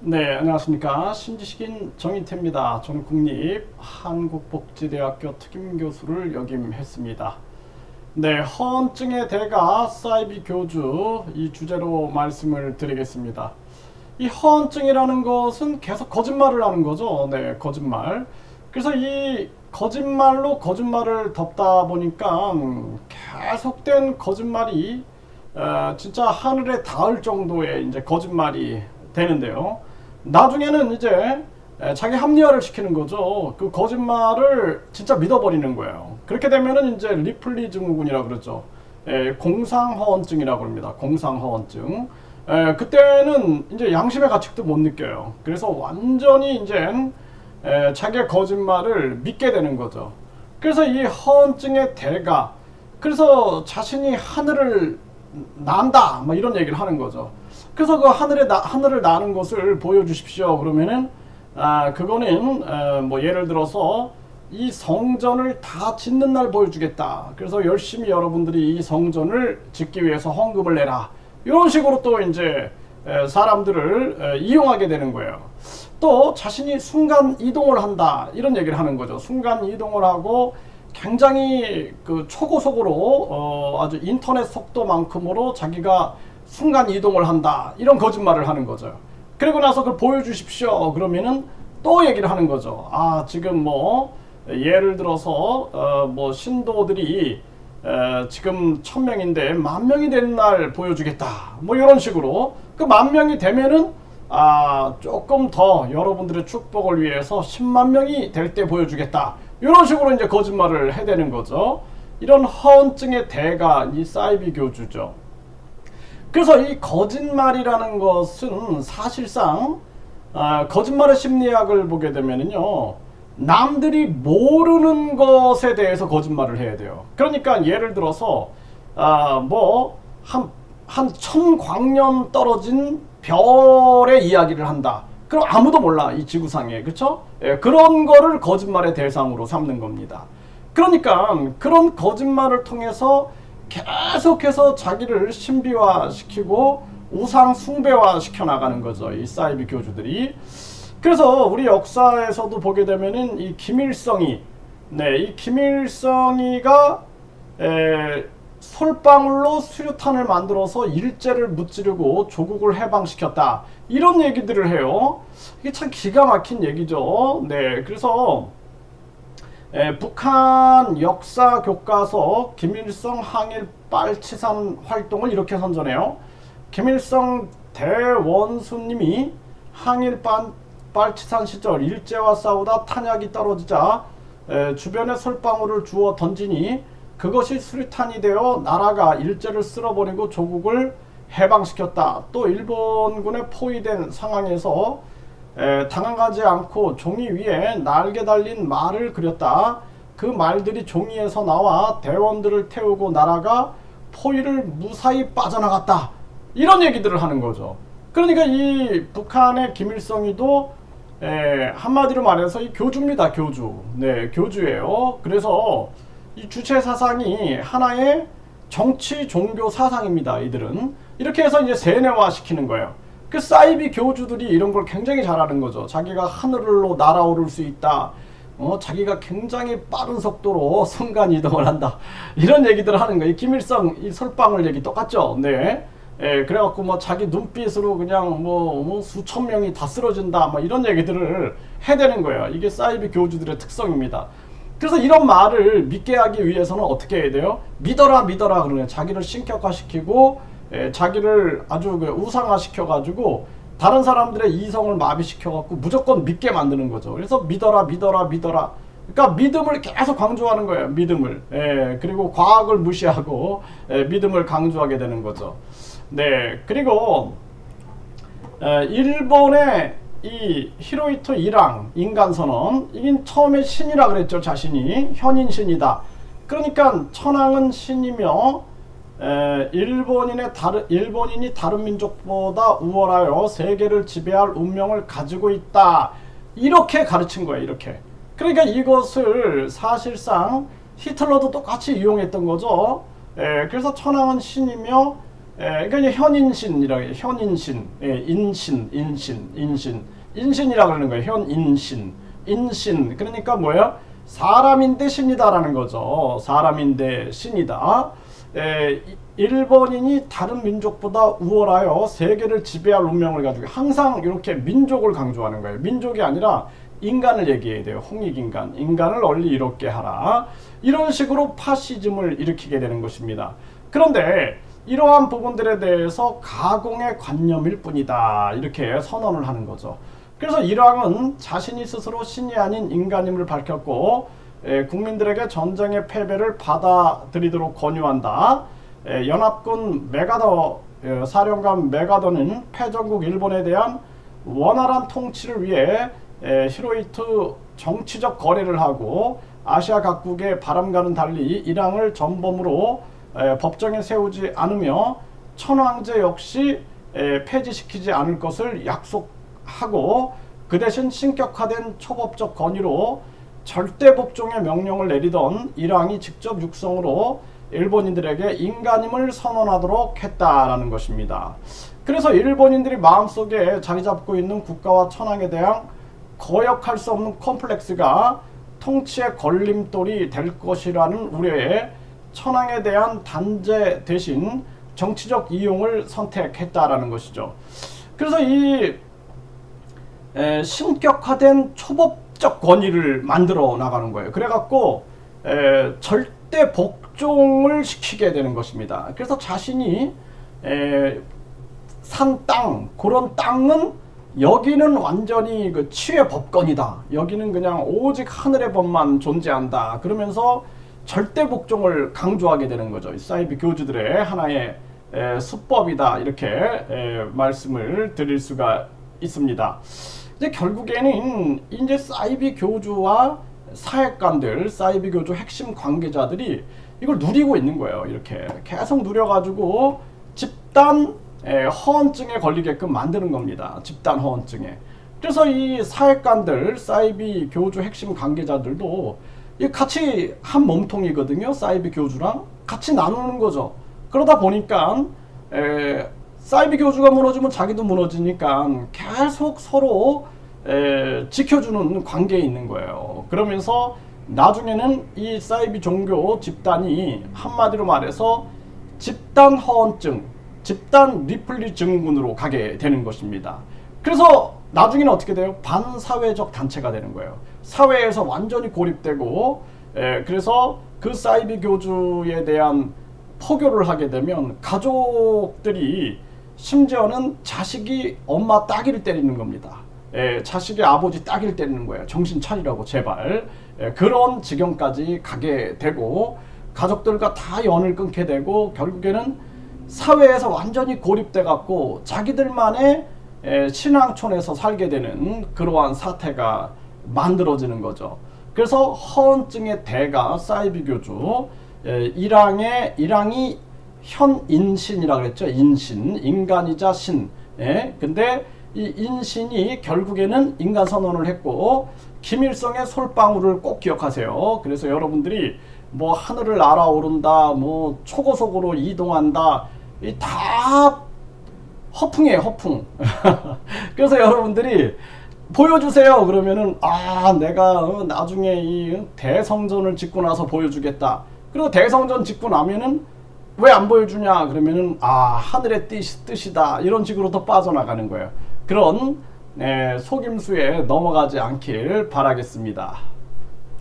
네, 안녕하십니까. 신지식인 정인태입니다. 저는 국립 한국복지대학교 특임교수를 역임했습니다. 네, 허언증의 대가 사이비 교주 이 주제로 말씀을 드리겠습니다. 이 허언증이라는 것은 계속 거짓말을 하는 거죠. 네, 거짓말. 그래서 이 거짓말로 거짓말을 덮다 보니까 계속된 거짓말이 어, 진짜 하늘에 닿을 정도의 이제 거짓말이 되는데요. 나중에는 이제 에, 자기 합리화를 시키는 거죠. 그 거짓말을 진짜 믿어버리는 거예요. 그렇게 되면은 이제 리플리 증후군이라고 그러죠. 에, 공상허언증이라고 합니다. 공상허언증. 에, 그때는 이제 양심의 가책도 못 느껴요. 그래서 완전히 이제 에, 자기의 거짓말을 믿게 되는 거죠. 그래서 이 허언증의 대가 그래서 자신이 하늘을 난다 뭐 이런 얘기를 하는 거죠. 그래서 그 하늘에 나, 하늘을 나는 것을 보여주십시오. 그러면은 아 그거는 어, 뭐 예를 들어서 이 성전을 다 짓는 날 보여주겠다. 그래서 열심히 여러분들이 이 성전을 짓기 위해서 헌금을 내라. 이런 식으로 또 이제 에, 사람들을 에, 이용하게 되는 거예요. 또 자신이 순간 이동을 한다 이런 얘기를 하는 거죠. 순간 이동을 하고 굉장히 그 초고속으로 어, 아주 인터넷 속도만큼으로 자기가 순간 이동을 한다 이런 거짓말을 하는 거죠. 그리고 나서 그걸 보여주십시오. 그러면은 또 얘기를 하는 거죠. 아 지금 뭐 예를 들어서 어, 뭐 신도들이 에, 지금 천 명인데 만 명이 되는 날 보여주겠다. 뭐 이런 식으로 그 만 명이 되면은 아 조금 더 여러분들의 축복을 위해서 10만 명이 될 때 보여주겠다. 이런 식으로 이제 거짓말을 해대는 거죠. 이런 허언증의 대가 이 사이비 교주죠. 그래서 이 거짓말이라는 것은 사실상 아, 거짓말의 심리학을 보게 되면은요 남들이 모르는 것에 대해서 거짓말을 해야 돼요. 그러니까 예를 들어서 아, 뭐한 한 천광년 떨어진 별의 이야기를 한다. 그럼 아무도 몰라 이 지구상에 그렇죠? 예, 그런 거를 거짓말의 대상으로 삼는 겁니다. 그러니까 그런 거짓말을 통해서 계속해서 자기를 신비화 시키고 우상 숭배화 시켜 나가는 거죠. 이 사이비 교주들이. 그래서 우리 역사에서도 보게 되면은 이 김일성이 네, 이 김일성이가 에, 솔방울로 수류탄을 만들어서 일제를 무찌르고 조국을 해방시켰다. 이런 얘기들을 해요. 이게 참 기가 막힌 얘기죠. 네, 그래서 에, 북한 역사 교과서 김일성 항일 빨치산 활동을 이렇게 선전해요. 김일성 대원수님이 항일 반, 빨치산 시절 일제와 싸우다 탄약이 떨어지자 에, 주변에 솔방울을 주워 던지니 그것이 수류탄이 되어 나라가 일제를 쓸어버리고 조국을 해방시켰다. 또 일본군에 포위된 상황에서 에, 당황하지 않고 종이 위에 날개 달린 말을 그렸다. 그 말들이 종이에서 나와 대원들을 태우고 나라가 포위를 무사히 빠져나갔다. 이런 얘기들을 하는 거죠. 그러니까 이 북한의 김일성이도 에, 한마디로 말해서 이 교주입니다. 교주. 네, 교주예요. 그래서 이 주체 사상이 하나의 정치 종교 사상입니다. 이들은 이렇게 해서 이제 세뇌화 시키는 거예요. 그 사이비 교주들이 이런 걸 굉장히 잘하는 거죠. 자기가 하늘로 날아오를 수 있다. 어, 자기가 굉장히 빠른 속도로 순간 이동을 한다. 이런 얘기들을 하는 거예요. 김일성 이 설방울 얘기 똑같죠. 네. 예, 그래갖고 뭐 자기 눈빛으로 그냥 뭐, 뭐 수천 명이 다 쓰러진다. 뭐 이런 얘기들을 해대는 거예요. 이게 사이비 교주들의 특성입니다. 그래서 이런 말을 믿게 하기 위해서는 어떻게 해야 돼요? 믿어라 믿어라 그러네. 자기를 신격화시키고 에, 자기를 아주 그 우상화시켜가지고 다른 사람들의 이성을 마비시켜갖고 무조건 믿게 만드는 거죠. 그래서 믿어라 믿어라 믿어라. 그러니까 믿음을 계속 강조하는 거예요. 믿음을. 예, 그리고 과학을 무시하고 예, 믿음을 강조하게 되는 거죠. 네, 그리고 에, 일본의 이 히로이토 이랑 인간 선언 이긴 처음에 신이라 그랬죠 자신이 현인 신이다 그러니까 천황은 신이며 에, 일본인의 다른 일본인이 다른 민족보다 우월하여 세계를 지배할 운명을 가지고 있다 이렇게 가르친 거예요 이렇게 그러니까 이것을 사실상 히틀러도 똑같이 이용했던 거죠 에, 그래서 천황은 신이며 예, 그러니까 현인신이라고 해요. 현인신, 예, 인신, 인신, 인신, 인신이라 그러는 거예요. 현인신, 인신. 그러니까 뭐예요? 사람인데 신이다라는 거죠. 사람인데 신이다. 예, 이- 일본인이 다른 민족보다 우월하여 세계를 지배할 운명을 가지고 항상 이렇게 민족을 강조하는 거예요. 민족이 아니라 인간을 얘기해야 돼요. 홍익인간. 인간을 널리 이롭게 하라. 이런 식으로 파시즘을 일으키게 되는 것입니다. 그런데 이러한 부분들에 대해서 가공의 관념일 뿐이다. 이렇게 선언을 하는 거죠. 그래서 일왕은 자신이 스스로 신이 아닌 인간임을 밝혔고 에, 국민들에게 전쟁의 패배를 받아들이도록 권유한다. 에, 연합군 메가더 에, 사령관 메가더는 패전국 일본에 대한 원활한 통치를 위해 에, 히로이트 정치적 거래를 하고 아시아 각국의 바람과는 달리 이랑을 전범으로 에, 법정에 세우지 않으며 천황제 역시 에, 폐지시키지 않을 것을 약속하고 그 대신 신격화된 초법적 건의로 절대 복종의 명령을 내리던 이랑이 직접 육성으로 일본인들에게 인간임을 선언하도록 했다라는 것입니다. 그래서 일본인들이 마음속에 자리 잡고 있는 국가와 천황에 대한 거역할 수 없는 컴플렉스가 통치의 걸림돌이 될 것이라는 우려에 천황에 대한 단죄 대신 정치적 이용을 선택했다라는 것이죠. 그래서 이 에, 신격화된 초법 적 권위를 만들어 나가는 거예요. 그래갖고 에, 절대 복종을 시키게 되는 것입니다. 그래서 자신이 에, 산 땅, 그런 땅은 여기는 완전히 그 치외 법권이다. 여기는 그냥 오직 하늘의 법만 존재한다. 그러면서 절대 복종을 강조하게 되는 거죠. 이 사이비 교주들의 하나의 에, 수법이다. 이렇게 에, 말씀을 드릴 수가 있습니다. 이제 결국에는 이제 사이비 교주와 사회관들, 사이비 교주 핵심 관계자들이 이걸 누리고 있는 거예요. 이렇게 계속 누려가지고 집단 에, 허언증에 걸리게끔 만드는 겁니다. 집단 허언증에. 그래서 이 사회관들, 사이비 교주 핵심 관계자들도 이 같이 한 몸통이거든요. 사이비 교주랑 같이 나누는 거죠. 그러다 보니까 에, 사이비 교주가 무너지면 자기도 무너지니까 계속 서로 에, 지켜주는 관계에 있는 거예요. 그러면서 나중에는 이 사이비 종교 집단이 한마디로 말해서 집단 허언증, 집단 리플리 증후군으로 가게 되는 것입니다. 그래서 나중에는 어떻게 돼요? 반사회적 단체가 되는 거예요. 사회에서 완전히 고립되고, 에, 그래서 그 사이비 교주에 대한 포교를 하게 되면 가족들이 심지어는 자식이 엄마 따귀를 때리는 겁니다. 에, 자식이 아버지 따귀를 때리는 거예요. 정신 차리라고 제발. 에, 그런 지경까지 가게 되고 가족들과 다 연을 끊게 되고 결국에는 사회에서 완전히 고립돼 갖고 자기들만의 에, 신앙촌에서 살게 되는 그러한 사태가 만들어지는 거죠. 그래서 허언증의 대가 사이비 교주 에, 이랑의 이랑이 현인신이라 그랬죠. 인신 인간이자 신. 예. 근데 이 인신이 결국에는 인간 선언을 했고 김일성의 솔방울을 꼭 기억하세요. 그래서 여러분들이 뭐 하늘을 날아오른다, 뭐 초고속으로 이동한다, 이 다 허풍이에요, 허풍. 그래서 여러분들이 보여주세요. 그러면은 아 내가 어, 나중에 이 대성전을 짓고 나서 보여주겠다. 그리고 대성전 짓고 나면은 왜 안 보여주냐? 그러면은 아 하늘의 뜻, 뜻이다. 이런 식으로 더 빠져나가는 거예요. 그런 에, 속임수에 넘어가지 않길 바라겠습니다.